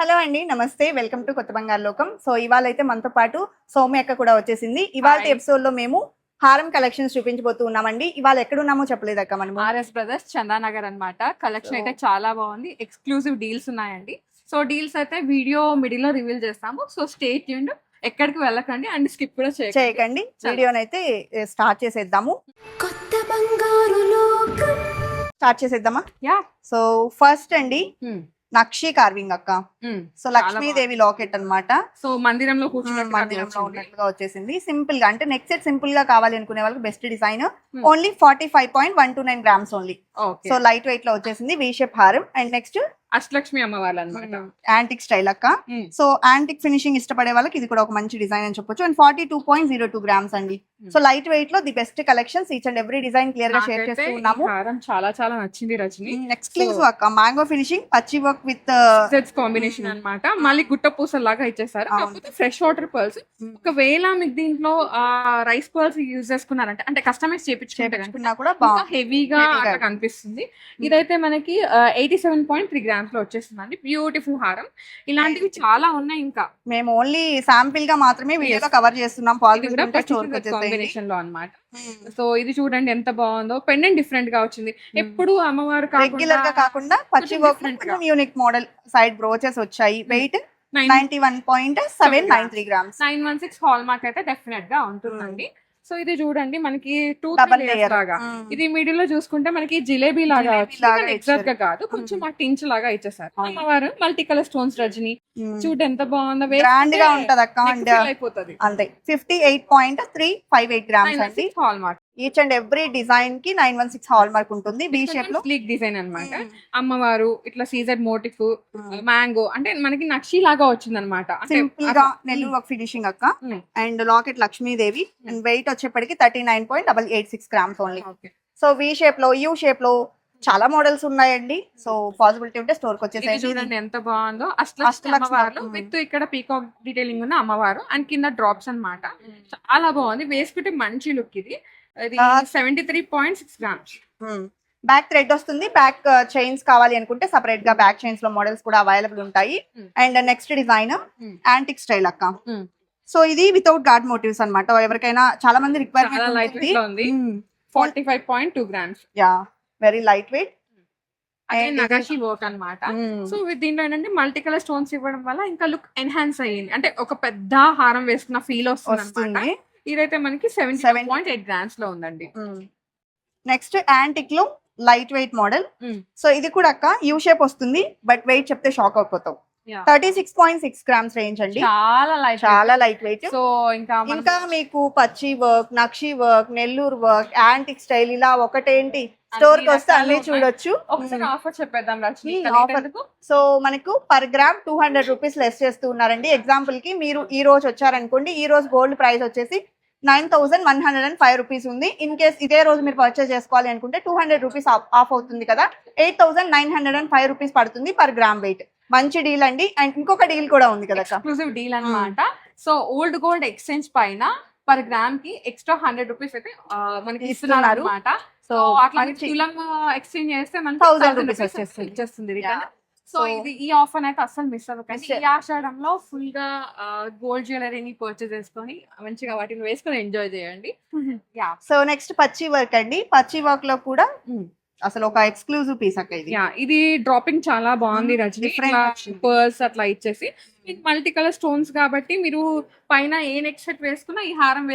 Hello అండి నమస్తే. Welcome to కొత్త బంగారు లోకం. సో ఇవాళ అయితే మనతో పాటు సౌమ్య అక్క కూడా వచ్చేసింది. ఇవాళ. ఎపిసోడ్లో మేము హారం కలెక్షన్స్ చూపించబోతూ ఉన్నామండి. ఇవాళ ఎక్కడున్నామో చెప్పలేదు అక్క మనము. ఆర్ఎస్ బ్రదర్స్ చందానగర్ అన్నమాట. కలెక్షన్ అయితే చాలా బాగుంది. ఎక్స్క్లూజివ్ డీల్స్ ఉన్నాయండి. సో డీల్స్ అయితే వీడియో మిడిల్లో రివీల్ చేస్తాము. సో స్టే ట్యూన్డ్ ఎక్కడికి వెళ్ళకండి. అండ్ స్కిప్ కూడా చేయకండి. చేయకండి. చాలా. వీడియోని అయితే స్టార్ట్ చేసేద్దాము. కొత్త బంగారు లోకం. స్టార్ట్ చేసేద్దామా? యా సో ఫస్ట్ అండి నక్షి కార్వింగ్ అక్క. సో లక్ష్మీదేవి లాకెట్ అన్నమాట. సో మందిరంలో మందిరంలో ఉన్నట్లుగా వచ్చేసింది. సింపుల్గా అంటే నెక్ సెట్ సింపుల్గా కావాలి అనుకునే వాళ్ళకి best design. Only forty five point one two nine grams only so light వెయిట్లో వచ్చేసింది వి షేప్ హారం. అండ్ నెక్స్ట్ అష్టలక్ష్మి అమ్మవారు అనమాట యాంటిక్ స్టైల్ అక్క. సో యాంటిక్ ఫినిషింగ్ ఇష్టపడే వాళ్ళకి ఇది కూడా ఒక మంచి డిజైన్ అని చెప్పొచ్చు. And forty two point zero two grams అండి. సో లైట్ వెయిట్లో the best collections each and every design క్లియర్గా షేర్ చేస్తూ ఉన్నాము హారం చాలా చాలా నచ్చింది రజని. ఎక్స్క్లూజివ్ అక్క మ్యాంగో ఫినిషింగ్ పచ్చి వర్క్ విత్ కాంబినేషన్. అన్నమాట. మళ్ళీ గుట్ట పూసల లాగా ఇచ్చేసారు. కాకపోతే ఫ్రెష్ వాటర్ పర్ల్స్ ఒకవేళ మీకు దీంట్లో రైస్ పర్ల్స్ యూజ్ చేసుకున్నారంటే అంటే కస్టమైజ్ చేపించుకుంటే కూడా బాగుంది హెవీగా కనిపిస్తుంది. ఇదైతే మనకి eighty seven point three grams లో వచ్చేస్తుందండి బ్యూటిఫుల్ హారం. ఇలాంటివి చాలా ఉన్నాయి ఇంకా. మేము ఓన్లీ శాంపిల్గా మాత్రమే వీడియోలో కవర్ చేస్తున్నాం. కాంబినేషన్లో అన్నమాట. సో ఇది చూడండి ఎంత బాగుందో. పెండెంట్ డిఫరెంట్గా వచ్చింది. ఎప్పుడు అమ్మవారు రెగ్యులర్గా కాకుండా పచ్చి. యూనిక్ మోడల్ సైడ్ బ్రోచెస్ వచ్చాయి. Weight ninety one point seven nine three grams nine one six hallmark అయితే డెఫినెట్గా ఉంటుందండి. సో ఇది చూడండి మనకి టూ లేయర్ లాగా. ఇది మిడిల్లో చూసుకుంటే మనకి జిలేబీ లాగా ఎగ్జాక్ట్గా. కాదు కొంచెం. ఆ టించ్ లాగా ఇచ్చేసారు. అమ్మవారు మల్టీ కలర్ స్టోన్స్ రజని చూడు ఎంత బాగుందో గ్రాండ్గా ఉంటది అక్క అయిపోతుంది. అంతే. Fifty eight point three five eight grams అండి. Hallmark each and every డిజైన్కి nine one six hallmark ఉంటుంది బి షేప్లో. స్లీక్ డిజైన్ అన్నమాట. అమ్మవారు ఇట్లా సీజర్ మోటిఫ్ మ్యాంగో అంటే మనకి నక్షి లాగా వచ్చింది అనమాట సింపుల్గా నెల్లూరు వర్క్ ఫినిషింగ్ అక్క. And locket Lakshmidevi and weight వచ్చేప్పటికి thirty nine point double eight six grams only so V షేప్లో యూ షేప్లో చాలా మోడల్స్ ఉన్నాయండి. సో పాసిబిలిటీ ఉంటే స్టోర్కి వచ్చేసేయండి చూడండి ఎంత బాగుందో. అష్టలక్ష్మి. విత్ ఇక్కడ పీకాక్ డీటెయిలింగ్ ఉన్న అమ్మవారు. అండ్ కింద డ్రాప్స్ అన్నమాట. చాలా బాగుంది. వేసుకుంటే మంచి లుక్ ఇది. Seventy three point six grams. Back thread వస్తుంది. బ్యాక్ చైన్స్ కావాలి అనుకుంటే సపరేట్గా బ్యాక్ చైన్స్లో మోడల్స్ కూడా అవైలబుల్ ఉంటాయి. And next design. Antique style అక్క. సో ఇది వితౌట్ గార్డ్ మోటివ్స్ అన్నమాట. ఎవరికైనా చాలా మంది requirement forty five point two grams yeah very light weight nagashi work అన్నమాట. సో దీంట్లో ఏంటంటే మల్టీ కలర్ స్టోన్స్ ఇవ్వడం వల్ల ఇంకా లుక్ ఎన్హాన్స్ అయ్యింది. అంటే ఒక పెద్ద హారం వేసుకున్న ఫీల్ వస్తుంది. ఇదైతే మనకి సెవెంటీ 70. పాయింట్ ఎయిట్ గ్రామ్స్లో ఉందండి. నెక్స్ట్ యాంటిక్లో లైట్ వెయిట్ మోడల్. సో ఇది కూడా అక్క యూ షేప్ వస్తుంది బట్ వెయిట్ చెప్తే shock Yeah. Thirty six point six grams range అండి. చాలా లైట్ చాలా లైట్ వెయిట్ సో ఇంకా ఇంకా మీకు పచ్చి వర్క్ నక్షి work Nellore work antique style ఇలా ఒకటేంటి? స్టోర్కి వస్తే అన్ని. చూడొచ్చు. ఆఫర్ చెప్పేద్దాం? సో మనకు per gram two hundred rupees less చేస్తూ ఉన్నారండి. ఎగ్జాంపుల్కి మీరు ఈ రోజు వచ్చారనుకోండి ఈ రోజు గోల్డ్ ప్రైస్ వచ్చేసి nine thousand one hundred and five rupees ఉంది. ఇన్ కేస్ ఇదే రోజు మీరు పర్చేస్ చేసుకోవాలి అనుకుంటే టూ హండ్రెడ్ రూపీస్ ఆఫ్ అవుతుంది కదా. Eight thousand nine hundred and five rupees పడుతుంది పర్ గ్రామ్ వెయిట్. మంచి డీల్ అండి. అండ్ ఇంకొక డీల్ కూడా ఉంది కదా. ఎక్స్క్లూజివ్ డీల్ అన్నమాట. సో ఓల్డ్ గోల్డ్ ఎక్స్చేంజ్ పైన పర్ గ్రామ్కి ఎక్స్ట్రా హండ్రెడ్ రూపీస్ అయితే మనకి ఇస్తున్నారు. ఇస్తున్నారు. అనమాట సో అట్లా మంచి- తులం ఎక్స్చేంజ్ చేస్తే మనకి 1000 1000 rupees rupees వచ్చేస్తుంది. వచ్చేస్తుంది Yeah. రిటర్న్. సో ఇది ఈ ఆఫర్ అయితే అస్సలు మిస్ అవ్వకండి. ఈ ఆషాఢంలో ఫుల్గా గోల్డ్ జ్యువెలరీని పర్చేస్ చేసుకొని మంచిగా వాటిని వేసుకొని ఎంజాయ్ చేయండి. సో నెక్స్ట్ పచ్చి వర్క్ అండి. పచ్చి వర్క్లో కూడా Hmm. అసలు ఒక ఎక్స్క్లూజివ్ పీస్ అక్క ఇది డ్రాపింగ్ చాలా బాగుంది రజని. పర్ల్స్ అట్లా ఇచ్చేసి. మీకు మల్టీ కలర్ స్టోన్స్ కాబట్టి మీరు పైన ఏ నెక్ సెట్ వేసుకున్నా ఈ హారం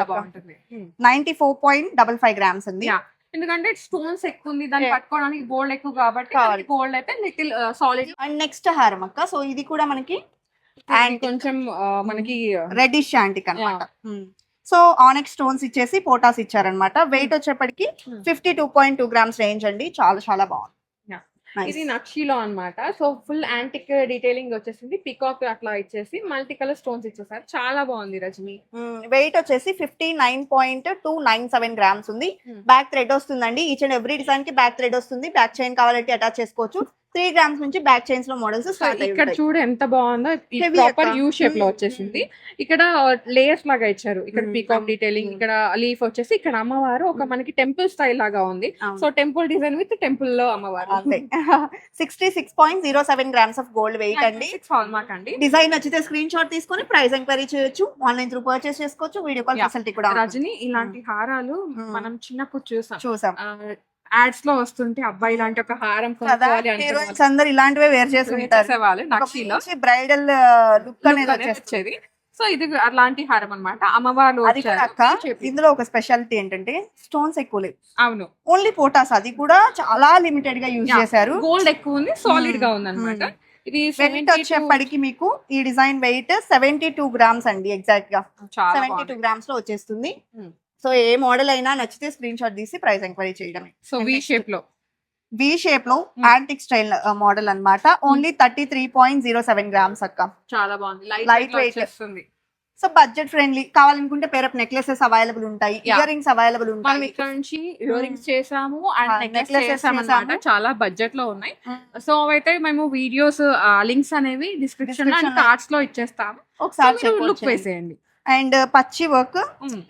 అక్క. బాగుంటుంది. Ninety four point double five grams ఉంది. ఎందుకంటే స్టోన్స్ ఎక్కువ ఉంది దాన్ని. పట్టుకోవడానికి గోల్డ్ ఎక్కువ కాబట్టి. గోల్డ్ అయితే లిటిల్ సాలిడ్ అండ్ నెక్స్ట్ హారం అక్క. సో ఇది కూడా మనకి And- కొంచెం మనకి రెడ్డిష్ యాంటిక్ అనమాట సో ఆనెక్ స్టోన్స్ ఇచ్చేసి పోటాస్ ఇచ్చారనమాట వెయిట్ వచ్చేప్పటికి Hmm. Fifty two point two grams range అండి. చాలా చాలా బాగుంది. ఇది నక్షిలో అన్నమాట. సో ఫుల్ యాంటిక్ డీటెయిలింగ్ వచ్చేసింది. పికాక్ అట్లా ఇచ్చేసి మల్టీ కలర్ స్టోన్స్ ఇచ్చేసారు. చాలా బాగుంది రజని. వెయిట్ వచ్చేసి fifty nine point two nine seven grams ఉంది. Hmm. బ్యాక్ థ్రెడ్ వస్తుందండి. ఈచ్ అండ్ ఎవ్రీ డిజైన్కి బ్యాక్ థ్రెడ్ వస్తుంది. బ్యాక్ చైన్ కావాలంటే అటాచ్ చేసుకోవచ్చు. త్రీ గ్రామ్స్ నుంచి బ్యాక్ చైన్స్లో మోడల్స్ ఇక్కడ చూడు ఎంత బాగుందో. ప్రాపర్. యూ షేప్లో Mm, వచ్చేసింది. ఇక్కడ లేయర్స్ లాగా ఇచ్చారు. ఇక్కడ పీకాక్ mm, డీటెయిలింగ్ mm. ఇక్కడ లీఫ్ వచ్చేసి ఇక్కడ అమ్మవారు ఒక. మనకి టెంపుల్ స్టైల్ లాగా ఉంది. సో టెంపుల్ డిజైన్ విత్ టెంపుల్లో అమ్మవారు. Sixty six point zero seven grams of gold weight అండి. హాల్ మార్క్ అండి. డిజైన్ నచ్చితే స్క్రీన్ షాట్ తీసుకొని ప్రైస్ ఎంక్వైరీ చేయొచ్చు. ఆన్లైన్ త్రూ పర్చేస్ చేసుకోవచ్చు. Video call. ఫెసిలిటీ కూడా రజని ఇలాంటి హారాలు. మనం చిన్నప్పుడు చూసాం. చూసాం. యాడ్స్లో వస్తుంటే అబ్బాయి ఇలాంటి ఒక హారం కొనుక్కోవాలి హీరోయిన్స్ అందరు ఇలాంటివే వేర్ చేసి ఉంటారు చేసేవాళ్ళు నక్షిలో. బ్రైడల్ లుక్ అనేది వచ్చేది. సో ఇది అలాంటి హారం అన్నమాట. అమ్మవారు. ఇందులో ఒక స్పెషాలిటీ ఏంటంటే స్టోన్స్ ఎక్కువ లేవు. అవును. ఓన్లీ పోటాస్ అది కూడా చాలా లిమిటెడ్గా యూజ్. చేశారు. గోల్డ్ ఎక్కువ ఉంది సాలిడ్గా Mm, ఉంది అనమాట mm. ఇది వెయిట్ 72 వచ్చేప్పటికి మీకు ఈ design weight seventy two grams అండి ఎగ్జాక్ట్గా. సెవెంటీ టూ గ్రామ్స్లో వచ్చేస్తుంది. Hmm. సో ఏ మోడల్ అయినా నచ్చితే స్క్రీన్ షాట్ తీసి ప్రైస్ ఎంక్వైరీ చేయడమే. సో వి షేప్లో. వి షేప్లో Hmm. యాంటిక్ స్టైల్ మోడల్ అన్నమాట. Only thirty three point zero seven grams అక్క. చాలా బాగుంది. Light weight. వచ్చేస్తుంది. సో బడ్జెట్ ఫ్రెండ్లీ కావాలనుకుంటే పేరప్ నెక్లెసెస్ అవైలబుల్ ఉంటాయి. ఇయర్ రింగ్స్ అవైలబుల్ మనం ఉంటాయి ఇక్కడ నుంచి ఇయర్ రింగ్స్ చేసాము అండ్ Ah, నెక్లెస్ necklaces చేసాము అనమాట చేసాము. చాలా బడ్జెట్లో ఉన్నాయి. Hmm. సో అయితే మేము వీడియోస్ లింక్స్ అనేవి డిస్క్రిప్షన్లో అండ్. కార్డ్స్లో. ఇచ్చేస్తాము. ఒకసారి లుక్ వేసేయండి. అండ్ పచ్చి వర్క్.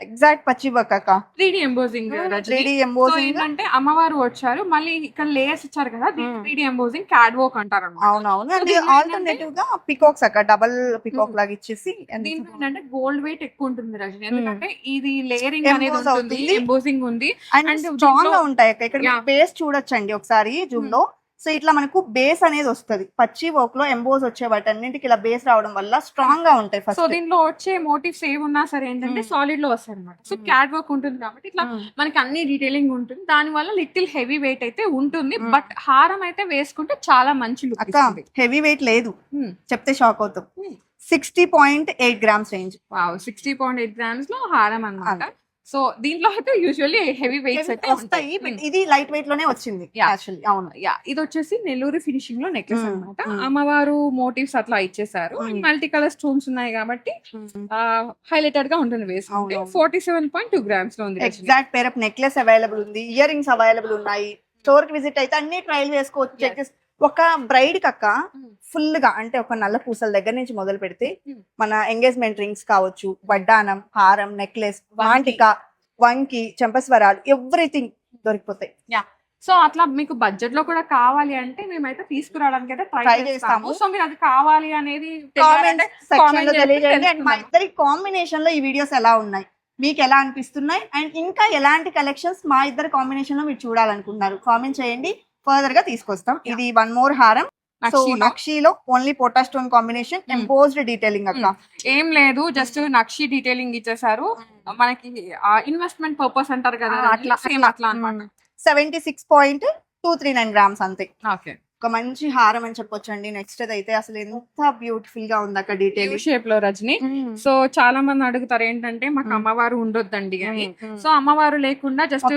ఎగ్జాక్ట్ పచ్చి వర్క్ అక్క. Three D embossing three D so embossing. ఏంటంటే అమ్మవారు వచ్చారు. మళ్ళీ ఇక్కడ లేయర్స్ ఇచ్చారు కదా Hmm. Three D embossing CAD work అంటారు. అవునవును. అండ్ ఆల్టర్నేటివ్గా పికాక్స్ అక్క డబల్ పికాక్. లాగా ఇచ్చేసి ఏంటంటే గోల్డ్ వెయిట్ ఎక్కువ ఉంటుంది రజని. ఎందుకంటే ఇది లేయరింగ్ అనేది ఉంటుంది. ఎంబోజింగ్ ఉంది. అండ్ స్ట్రాంగ్గా ఉంటాయి అక్క. ఇక్కడ. బేస్ చూడొచ్చండి ఒకసారి జూమ్. లో. సో ఇట్లా మనకు బేస్ అనేది వస్తది. పచ్చి వర్క్లో ఎంబోజ్ వచ్చే వాటన్నింటికి ఇలా బేస్ రావడం వల్ల స్ట్రాంగ్గా ఉంటాయి సో దీంట్లో వచ్చే మోటివ్స్ ఏమున్నా సరే ఏంటంటే Hmm. సాలిడ్లో వస్తాయి అనమాట సో Hmm. క్యాడ్ వర్క్ ఉంటుంది కాబట్టి ఇట్లా మనకి అన్ని డీటెయిలింగ్ ఉంటుంది. దాని వల్ల లిటిల్ హెవీ వెయిట్ అయితే ఉంటుంది. Hmm. బట్ హారం అయితే వేసుకుంటే చాలా మంచి లుక్ హెవీ వెయిట్ లేదు. Hmm. చెప్తే షాక్ అవుతాం. Hmm. Sixty point eight grams range sixty point eight గ్రామ్స్లో హారం అన్నమాట. సో దీంట్లో అయితే యూజువల్లీ హెవీ వెయిట్స్ అయితే వస్తాయి బట్ ఉంటాయి ఇది లైట్ వెయిట్లోనే వచ్చింది. యాక్చువల్లీ అవును యా ఇది వచ్చేసి నెల్లూరు ఫినిషింగ్లో నెక్లెస్ Hmm. అన్నమాట Hmm. అమ్మవారు మోటివ్స్ అట్లా ఇచ్చేసారు Hmm. మల్టీ కలర్ స్టోన్స్ ఉన్నాయి కాబట్టి హైలైటెడ్గా ఉంటుంది వేసుకుంటే. ఫార్టీ సెవెన్ పాయింట్ టూ గ్రామ్స్లో ఉంది. ఎగ్జాక్ట్ పేరప్ నెక్లెస్ అవైలబుల్ ఉంది ఇయర్ రింగ్స్ అవైలబుల్ ఉన్నాయి స్టోర్కి విజిట్ అయితే అన్ని ట్రయల్ చేసుకోవచ్చు ఒక బ్రైడ్ కక్క. ఫుల్గా అంటే ఒక నల్ల పూసల దగ్గర నుంచి మొదలు పెడితే. మన ఎంగేజ్మెంట్ రింగ్స్ కావచ్చు వడ్డానం హారం నెక్లెస్ వాంటిక వంకి చెంపస్వరాలు ఎవ్రీథింగ్ దొరికిపోతాయి. సో అట్లా మీకు బడ్జెట్లో కూడా కావాలి అంటే మేమైతే తీసుకురావడానికి అయితే ట్రై చేస్తాము. సో మీరు అది కావాలి అనేది మా. ఇద్దరి కాంబినేషన్లో ఈ వీడియోస్ ఎలా ఉన్నాయి? మీకు ఎలా అనిపిస్తున్నాయి? అండ్ ఇంకా ఎలాంటి కలెక్షన్స్ మా ఇద్దరి కాంబినేషన్లో మీరు చూడాలనుకుంటున్నారు? కామెంట్ చేయండి. ఫర్దర్గా తీసుకొస్తాం. ఇది వన్ మోర్ హారం నక్షీలో. ఓన్లీ పోటా stone combination Hmm. Embossed detailing అక్క. ఏం లేదు జస్ట్ నక్షి డీటెయిలింగ్ ఇచ్చేసారు. మనకి ఇన్వెస్ట్మెంట్ పర్పస్ అంటారు కదా అట్లా సేమ్ అట్లా. అన్నమాట seventy six point two three nine grams అంతే. ఓకే ఒక మంచి హారం అని చెప్పొచ్చు అండి నెక్స్ట్ అయితే అసలు ఎంత బ్యూటిఫుల్గా ఉంది అక్క యూ డీటెయిల్ షేప్లో రజని. సో చాలా మంది అడుగుతారు ఏంటంటే మాకు Hmm. అమ్మవారు ఉండొద్దండి అని. సో అమ్మవారు లేకుండా జస్ట్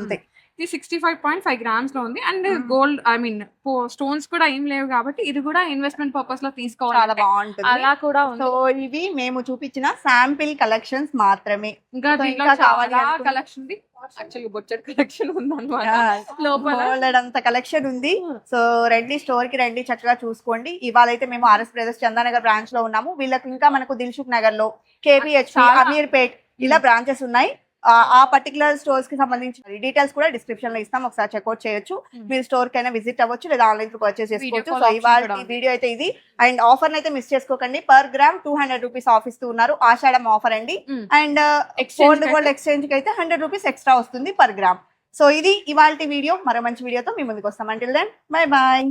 అంతే. ఇది సిక్స్టీ ఫైవ్ పాయింట్ ఫైవ్ గ్రామ్స్లో ఉంది. And. Gold I mean stones కూడా ఏం లేవు కాబట్టి ఇది కూడా ఇన్వెస్ట్మెంట్ పర్పస్లో చాలా తీసుకోవాలి బాగుంటుంది. అలా కూడా ఉంది. సో ఇవి మేము చూపించిన శాంపిల్ కలెక్షన్స్ మాత్రమే. ఇంకా దీంట్లో చాలా కలెక్షన్ ఉంది. యాక్చువల్లీ బొచ్చడ్ కలెక్షన్ ఉంది అనమాట లోపల. బోల్డ్ అంత కలెక్షన్ ఉంది. సో రండి స్టోర్కి రండి చక్కగా చూసుకోండి. ఇవాళ అయితే మేము ఆర్ఎస్ బ్రదర్స్ చందానగర్ బ్రాంచ్లో ఉన్నాము. వీళ్ళకి ఇంకా మనకు దిల్సుఖ్ నగర్లో కేపీహెచ్ చాలా- అమీర్పేట్ ఇలా బ్రాంచెస్ ఉన్నాయి. ఆ, పర్టికులర్ స్టోర్స్కి సంబంధించిన డీటెయిల్స్ కూడా డిస్క్రిప్షన్లో ఇస్తాం. ఒకసారి చెక్అౌట్ చేయొచ్చు. Hmm. మీరు స్టోర్ కైనా విజిట్ అవ్వచ్చు లేదా ఆన్లైన్ పర్చేస్ Video చేసుకోవచ్చు. సో ఇవాళ ఉంది. వీడియో అయితే ఇది. అండ్ ఆఫర్ అయితే మిస్ చేసుకోకండి. Per gram two hundred rupees off ఇస్తూ ఉన్నారు. ఆషాఢం ఆఫర్ అండి. అండ్ గోల్డ్ గోల్డ్ ఎక్స్చేంజ్కి అయితే. హండ్రెడ్ రూపీస్ ఎక్స్ట్రా వస్తుంది పర్ గ్రామ్ సో ఇది ఇవాళ వీడియో మరో మంచి వీడియోతో మీ ముందుకు వస్తాం. Until then bye bye